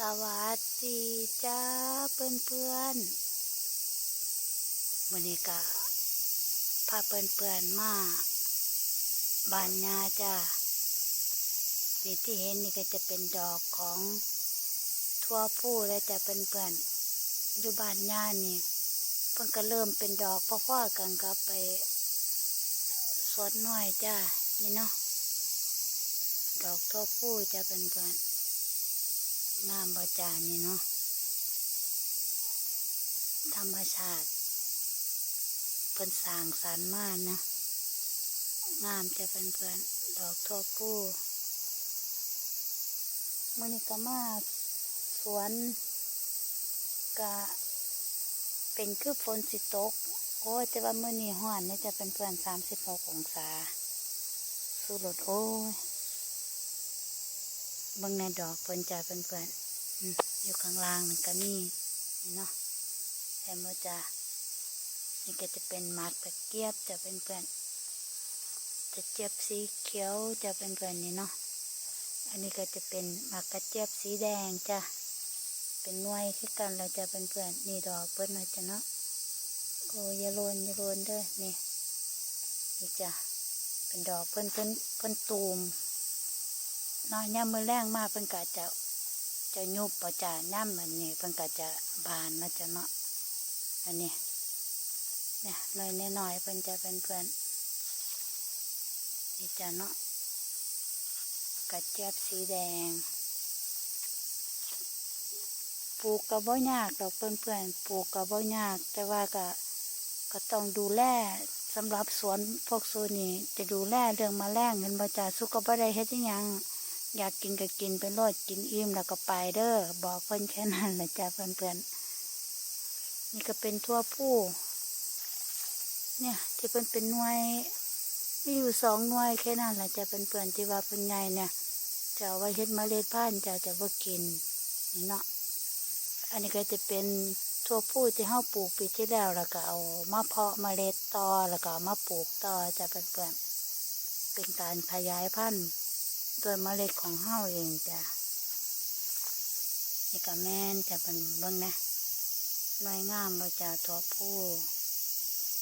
สวัสดีจ้าเพื่อนเพื่อนวันนี้ก็พาเพื่อนเพื่อนมาบานยาจ้านี่ที่เห็นนี่ก็จะเป็นดอกของทั่วผู้แล้วจะเป็นเพื่อนอยู่บานยานี่เพิ่นก็เริ่มเป็นดอกพ่อๆกันกับไปสวนน้อยจ้านี่เนาะดอกทั่วผู้จะเป็นเพื่อน งามบาจานี่เนาะ ธรรมชาติเพิ่นสางสรรมากนะ งามจะเป็นเพื่อนดอกทั่วผู้มือนี้ก็มาสวนกะเป็นคือฝนสิตก โอ้ยแต่ว่ามือนี้ห้อนนี่จะเป็นเพื่อนสามสิบหกองศา สู้รถโอ้ย บิ่งในดอกเพิ่นจะเป็นเพื่อนอยู่ข้างล่างนี่ก็มีนี่เนาะเห็นบ่จ้านี่ก็จะเป็นหมากตะเกียบจะเป็นเพื่อนจะเจี๊ยบสีเขียวจะเป็นเพื่อนนี่เนาะอันนี้ก็จะเป็นหมากกระเจี๊ยบสีแดงจ้ะเป็นหน่วยคือกันเราจะเป็นเพื่อนนี่ดอกเพิ่นนะจ้ะเนาะโอ้ยาโลนยาโลนเด้อนี่นี่จ้ะเป็นดอกเพิ่นเพิ่นเพิ่นตูม น้อยย่ำมือแรงมากเพิ่นกะจะจะยุบปะจ่าย่ำมันนี่เพิ่นกะจะบานนะจ๊ะเนาะอันนี้เนี่ยน้อยน้อยๆเพิ่นจะเป็นเพื่อนนี่จ้ะเนาะกระเจี๊ยบสีแดงปลูกกระบ่ยากดอกเพื่อนเพื่อนๆปลูกกระบ่ยาก แต่ว่าก็ก็ต้องดูแลสำหรับสวนพวกโซนี่จะดูแลเรื่องมาแมลงเห็นบ่จ่าสุกก็บ่ได้เฮ็ดอิหยัง อยากกินก็กินไปโลดกินอิ่มแล้วก็ไปเด้อบอกเพิ่อนแค่นั้นแหละจ้าเพื่อนๆนี่ก็เป็นทั่วผู้ เนี่ยที่เพิ่นเป็นหน่วยมีอยู่สองหน่วยแค่นั้นแหละจะเป็นเพื่อนที่ว่าเป็นไงเนี่ยจะเอาไว้เฮ็ดเมล็ดพันธุ์จะจะบ่กินนี่เนาะอันนี้ก็จะเป็นทั่วผู้ที่เฮาปลูกปีที่แล้วแล้วก็เอามาเพาะเมล็ดต่อแล้วก็มาปลูกต่อจะเป็นเพื่อนๆเป็นการขยายพันธุ์ โดยเมล็ดของเฮาเองจ้ะนี่ก็แม่นจะเป็นเบิ่งนะหน่วยงามเราจะตัวผู้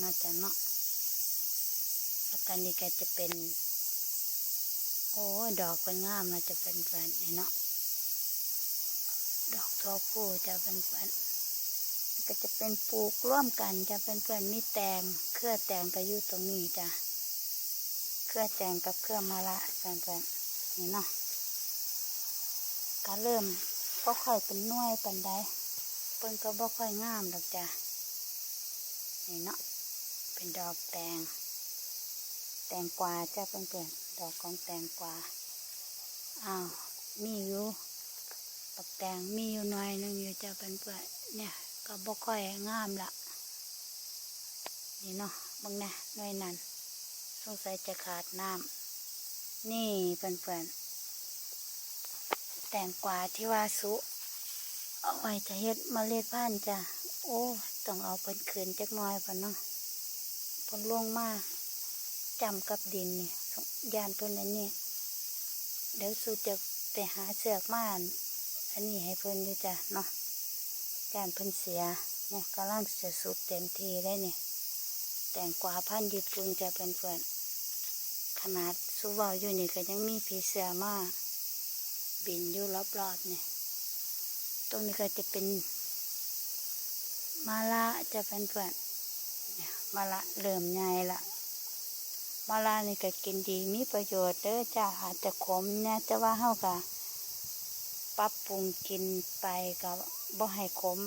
น่าจะเนาะแล้วกันนี่ก็จะเป็น โอ้ดอกเป็นงามนะจะเป็นแฟนนี่เนาะดอกตัวผู้จะเป็นแฟนก็จะเป็นปลูกร่วมกันจะเป็นเพื่อนมีแตงเครือแตงก็อยู่ตรงนี้จ้ะเครือแตงกับเครือมะละแฟนๆ นี่เนาะก็เริ่มบ่ค่อยเป็นน่วยปันใดเปิ้นก็บ่ค่อยงามดอกจ้ะนี่เนาะเป็นดอกแตง แตงกวาจ้ะเพื่อนๆดอกของแตงกวาอ้าวมีอยู่ดอกแตงมีอยู่หน่อยหนึงอยู่จ้ะเพื่อนๆเนี่ยก็บ่ค่อยงามละนี่เนาะบางนะหน่วยนั้นสงสัยจะขาดน้ำ นี่เพื่อนๆแตงกวาที่ว่าสุ เอาไว้จะเฮ็ดเมล็ดพันธุ์จ้ะ โอ้ ต้องเอาเป็นขืนจักน้อยปะเนาะเพนลงมาจำกับดินนี่ยานเพิ่นอันนี้เดี๋ยวสูจะไปหาเสือกม่าน อันนี้ให้เพิ่นอยู่จ้ะเนาะยานเพิ่นเสียเนี่ยกำลังจะสุกเต็มทีได้เนี่ยแตงกวาพันธุ์ญี่ปุ่นจะเป็นเพื่อนขนาด สูเบาอยู่นี่ก็ยังมีผีเสือมาบินอยู่รอบๆเนี่ยตรงนี้ก็จะเป็น มาละจะเป็นเพื่อนมาละเริ่มใหญ่ละมาละนี่ก็กินดีมีประโยชน์เด้อจ้าอาจจะขมเนี่ยแต่ว่าเฮาก็ปรับปรุงกินไปกับบ่ให้ขม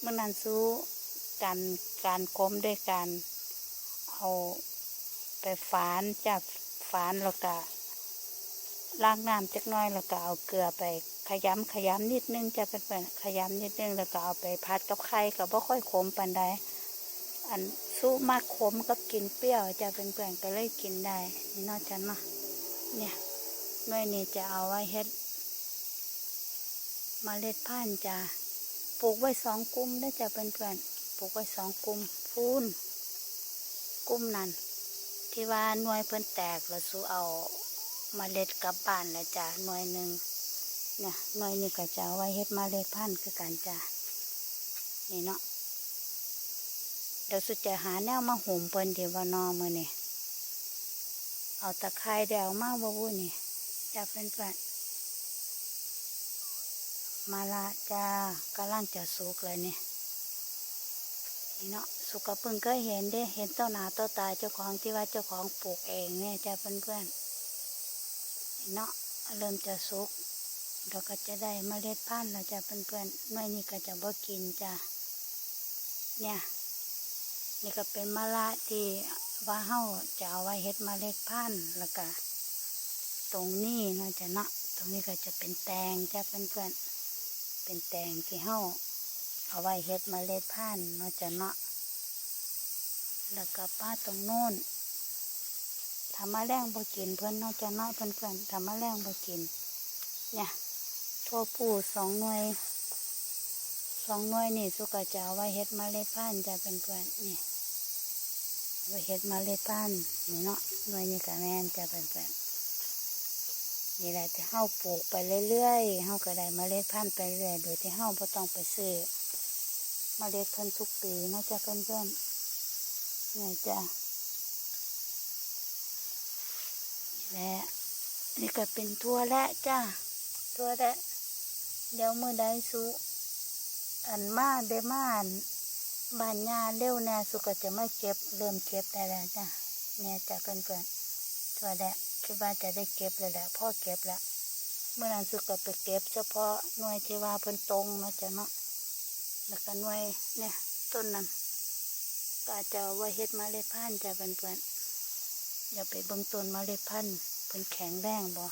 เมื่อนั้นสู้กันการขมด้วยการเอาไปฝานจับฝานแล้วก็ล้างน้ำจักน้อยแล้วก็เอาเกลือไปขยำขยำนิดนึงจะเป็นแบบขยำนิดนึงแล้วก็เอาไปพัดกับไข่ก็บ่ค่อยขมปานใดอันสู้มากขมกับกินเปรี้ยวจะเป็นเพื่อนก็เลยกินได้นี่นอกจากนะเนี่ยหน่วยนี้จะเอาไว้เฮ็ดเมล็ดพันธุ์จะปลูกไว้สองกลุ่มได้จะเป็นเพื่อนปลูกไว้สองกลุ่มพูนกลุ่มนั้น ที่ว่าหน่วยเพิ่นแตกแล้วสู้เอาเมล็ดกลับบ้านแล้วจ้ะหน่วยหนึ่งเนี่ยหน่อยนี่ก็จะเอาไว้เฮ็ดเมาเล็ดพันธุ์คือกันจ้ะนี่เนาะเดี๋ยวสุดจะหาแนวมาหุ่มเปิ้นเดี๋ยวว่านอมือนี่เอาตะไคร้เดี๋ยวเอามาบ่วุ้นี่จะเป็นเพื่นมาละจ้ากำลังจะสุกเลยนี่ย นี่เนาะสุกกระเพิ่งเคยเห็นเด้เห็นต้นหนาต้นตาเจ้าของที่ว่าเจ้าของปลูกเองเนี่ยจ้าเพื่อนๆเนาะเริ่มจะสุกเราก็จะได้เมล็ดพันธุ์เราจะเพื่อนๆหน่นี้ก็จะบ่กินจ้ะเนี่ย นี่ก็เป็นมะละที่ว่าเฮาจะเอาไว้เฮ็ดเมล็ดพันธุ์แล้วก็ตรงนี้เนาะจะเนาะตรงนี้ก็จะเป็นแตงจ้ะเพื่อนๆเป็นแตงที่เฮา เอาไว้เฮ็ดเมล็ดพันธุ์เนาะจะเนาะแล้วก็ป้าตรงโน้นทำมาแรงบ่กินเพื่อนเนาะจะเนาะเพื่อนๆทำมาแรงบ่กิน เนี่ยทั่วผู้สองหน่วยสองหน่วยนี่สุกจะเอาไว้เฮ็ดเมล็ดพันธุ์จะเป็นเพื่อนนี่ไว้เฮ็ดเมล็ดพันธุ์นี่เนาะหน่วยนี้ก็แม่นจะเป็นเพื่อนนี่แหละจะเฮาปลูกไปเรื่อยๆเฮาก็ได้เมล็ดพันธุ์ไปเรื่อย โดยที่เฮาบ่ต้องไปซื้อ มาเมล็ดพันทุกปีนะจะเพื่อนๆเนี่ยจ้ะและนี่ก็เป็นทั่วและจ้าทั่วและเดี๋ยวมือใดสุอันมาได้มานบานยาเร็วแน่สุก็จะไม่เก็บเริ่มเก็บได้แล้วจ้าเนี่ยจะเพื่อนเพื่อนๆทั่วและคิดว่าจะได้เก็บแล้วแหละพ่อเก็บละเมื่อนั้นสุก็ไปเก็บเฉพาะหน่วยที่ว่าเพิ่นตรงนะจ้ะเนาะ แล้วก็หน่วยเนี่ยต้นนั้นก็อาจจะเอาไว้เฮ็ดมาเล็ดพันธุ์จะเพื่อนเพื่อนๆอย่าไปเบิ่งต้นมาเล็ดพันธุ์เพิ่นแข็งแรงบ่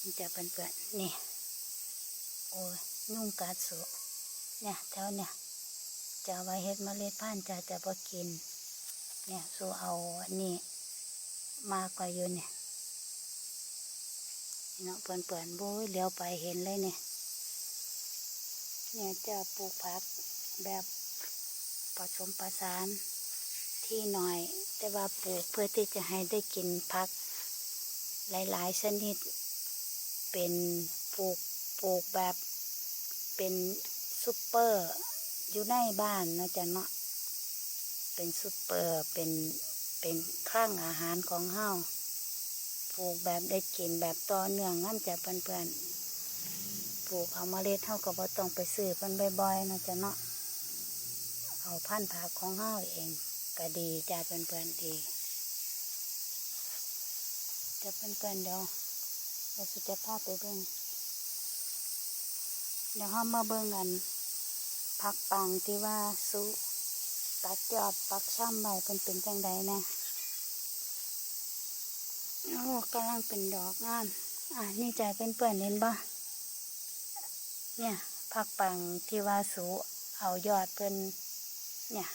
มันจะเป็นเปื่อนๆนี่โอ้ยยุ่งกัดสุเนี่ยแถวเนี่ยจะเอาไว้เฮ็ดเมล็ดพันธุ์จะจะบ่กิน เนี่ยสู้เอาอันนี้มากกว่าอยู่เนี่ย เนาะเปื่อนเปื่อนๆโบ้ยเลี้ยวไปเห็นเลยเนี่ยเนี่ยจะปลูกผักแบบผสมประสานที่หน่อย แต่ว่าปลูกเพื่อที่จะให้ได้กินผัก หลาย ๆ ชนิด เป็นปลูกปลูกแบบเป็นซุปเปอร์อยู่ในบ้านนะจ๊ะเนาะเป็นซุปเปอร์เป็นเป็นคลั่งอาหารของเฮา ลูกแบบได้กินแบบต่อเนื่องงั้นจะเพื่อนๆปลูกเอาเมล็ดเฮาก็บ่ต้องไปซื้อเพิ่นบ่อยๆนะจ๊ะเนาะเอาพันธุ์ผักของเฮาเองก็ดีจ้าเพื่อนๆดีจะเพื่อนๆเดี๋ยวเราจะพาไปเบิ่งเดี๋ยวเรามาเบิ่งกันผักปังที่ว่าสุตัดยอดปักช่ำใบเป็นเป็นจังใดนะ โอ้กำลังเป็นดอกงาม อะนี่ใจเป็นเปื่อนเห็นปะเนี่ยผักปังที่ว่าสุเอายอดเป็นเนี่ย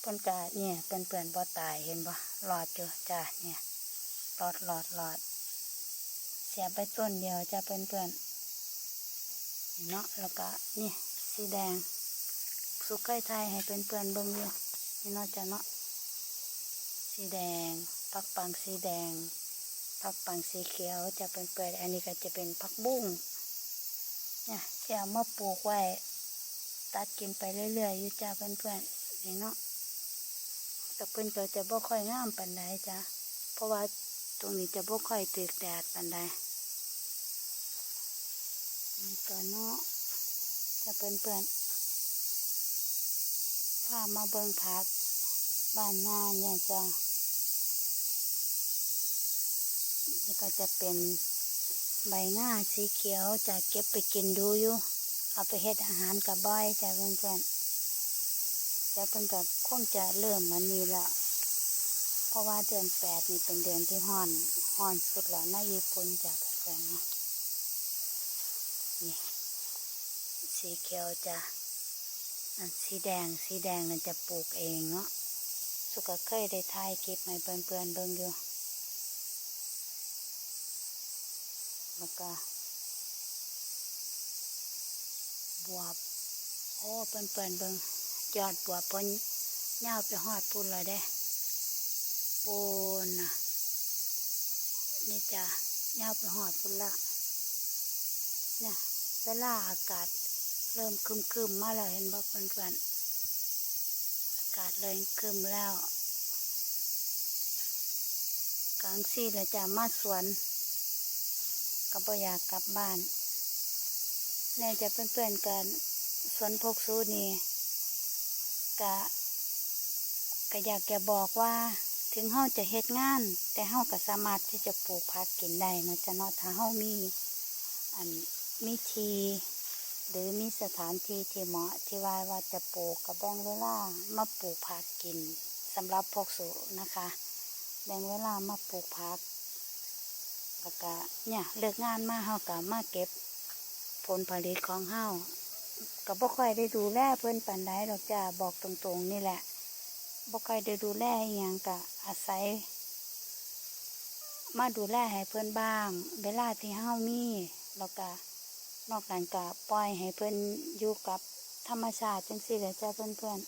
เพิ่นกะเนี่ยเปื่อนเปื่อนบ่ตายเห็นบ่หลอดอยู่จ้าเนี่ยหลอดหลอดหลอด เสียไปต้นเดียวจะเปื่อนเปื่อนเนาะแล้วก็นี่สีแดง สุกไก่ไทยให้เปื่อนเปื่อนเบิ่งอยู่นี่เนาะจ้ะเนาะ สีแดงผักปังสีแดงผักปังสีเขียวจะเปื่อนเปลือนอันนี้ก็จะเป็นผักบุ้งเนี่ยจะเอามาปลูกไว้ ตัดกินไปเรื่อยๆอยู่จ้าเพื่อนเพื่อนๆนี่เนาะแต่เพื่อนก็จะบ่ค่อยงามปานใดจ้ะเพราะว่าตรงนี้จะบ่ค่อยตึกแดดปานใดนี่ก็เนาะจะเพื่อนเพื่อนๆพามาเบิ่งผักบ้านงานเนี่ยจ้ะ นี่ก็จะเป็นใบง่าสีเขียวจะเก็บไปกินดูอยู่ เอาไปเฮ็ดอาหารกับบ้อยจ้ะเพื่อนเพื่อนๆจะเพิ่นกับคงจะเริ่มมันนี้ละเพราะว่าเดือนแปดนี่เป็นเดือนที่ห้อนห้อนสุดแล้วในญี่ปุ่นจ้ะเพื่อนๆเนาะนี่สีเขียวจ้ะนั่นสีแดงสีแดงนั่นจะปลูกเองเนาะสุกเคยได้ถ่ายคลิปให้เพื่อนๆเบิ่งอยู่ แล้วก็บวบโอ้เปิ่นเปิ่นเบิงยอดบวบเพิ่นยาวไปหอดปุ่นเลยเด้พูนนะนี่จ้ะยาวไปหอดพุ่นละเนี่ยเวลาอากาศเริ่มคึมๆมมาแล้วเห็นบ่เพื่อนๆอากาศเริ่มคึมแล้วกลางซี่แล้วจ้ะมาสวน ก็บ่อยากกลับบ้านแน่จะเพื่อนๆกันสวนพกซูนี่กะก็อยากจะบอกว่าถึงเฮาจะเฮ็ดงาน แต่เฮาก็สามารถที่จะปลูกผักกินได้นะจ๊ะเนาะถ้าเฮามีอันมีทีหรือมีสถานที่ที่เหมาะที่ว่าว่าจะปลูกกับแบ่งเวลามาปลูกผักกินสำหรับพวกสูนะคะ แบ่งเวลามาปลูกผัก แล้วก็เนี่ยเลิกงานมาเฮาก็มาเก็บ ผลผลิตของเฮาก็บ่ค่อยได้ดูแลเพิ่นปานใดดอกจ้าบอกตรงๆนี่แหละบ่ค่อยได้ดูแลอหย่างกะอาศัย มาดูแลให้เพื่อนบ้าง เวลาที่เฮามีแล้วก็นอกนั้นก็ปล่อยให้เพื่อนอยู่กับธรรมชาติจังซี่แหละจ้าเพื่อนเพื่อน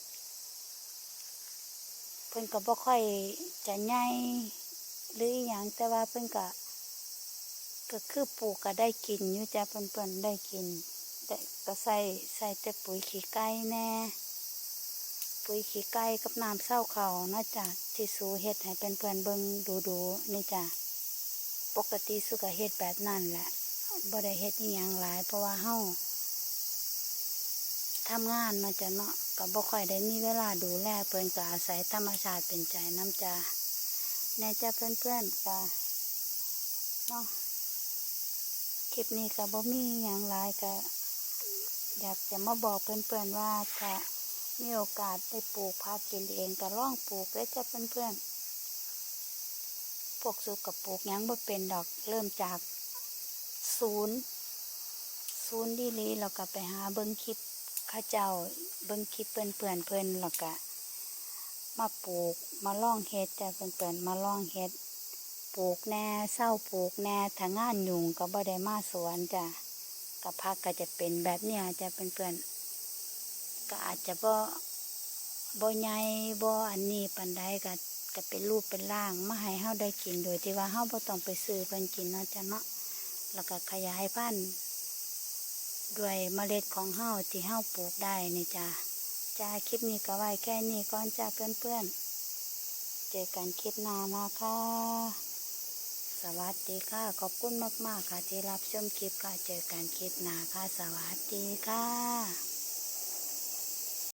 ๆเพื่อนก็บ่ค่อยจะใหญ่หรืออหย่างแต่ว่าเพื่อนก็ ก็คือปลูกก็ได้กินอยู่จ้าเพื่อนเพื่อนๆได้กินแต่ก็ใส่ใส่แต่ปุ๋ยขี้ไก่แน่ปุ๋ยขี้ไก่กับน้ำเศร้าเขาเนาะจ้ะที่สูเฮ็ดให้เป็นเพื่อนๆเบิ่งดูดูๆนี่จ้ะปกติสุกเฮ็ดแบบนั้นแหละบ่ได้เฮ็ดอีหยังหลายเพราะว่าเฮาทำงานมาจะเนาะก็บ่ค่อยได้มีเวลาดูแลเพิ่อนก็อาศัยธรรมชาติเป็นใจน้ำจ้ะแน่จ้ะเพื่อนๆก็เนาะ คลิปนี้ก็บ่มีหยังหลายก็อยากจะมาบอกเพื่อนๆว่าถ้ามีโอกาสได้ปลูกผักกินเองก็ลองปลูกเลยจ้ะเพื่อนๆพวกสูกับปลูกยังบ่เป็นดอกเริ่มจากศูนย์ศูนย์ดีลีแล้วก็ไปหาเบิ้งคลิปข้าเจ้าเบิ้งคลิปเพื่อนเพื่อนๆเพื่อนแล้วก็มาปลูกมาล่องเฮ็ดจ้ะเพื่อนๆมาล่องเฮ็ด ปลูกแน่เศร้าปลูกแน่ถ้างานยุงก็บ่ได้มาสวนจ้ะกับพักก็จะเป็นแบบเนี้ยจะเพื่อนเพื่อนๆก็อาจจะบ่บ่ใหญ่บ่อันนี้ปานใดก็ก็เป็นรูปเป็นร่างมาให้เฮาได้กินโดยที่ว่าเฮาบ่ต้องไปซื้อเพิ่นกินเนาะจ้ะเนาะแล้วก็ขยายพันธุ์ด้วยเมล็ดของเฮาที่เฮาปลูกได้นี่จ้ะจ้าคลิปนี้ก็ไว้แค่นี้ก่อนจ้าเพื่อนๆเจอกันคลิปหน้านะคะ สวัสดีค่ะ ขอบคุณมาก ๆ ค่ะ ที่รับชมคลิปค่ะ เจอกันคลิปหน้าค่ะ สวัสดีค่ะ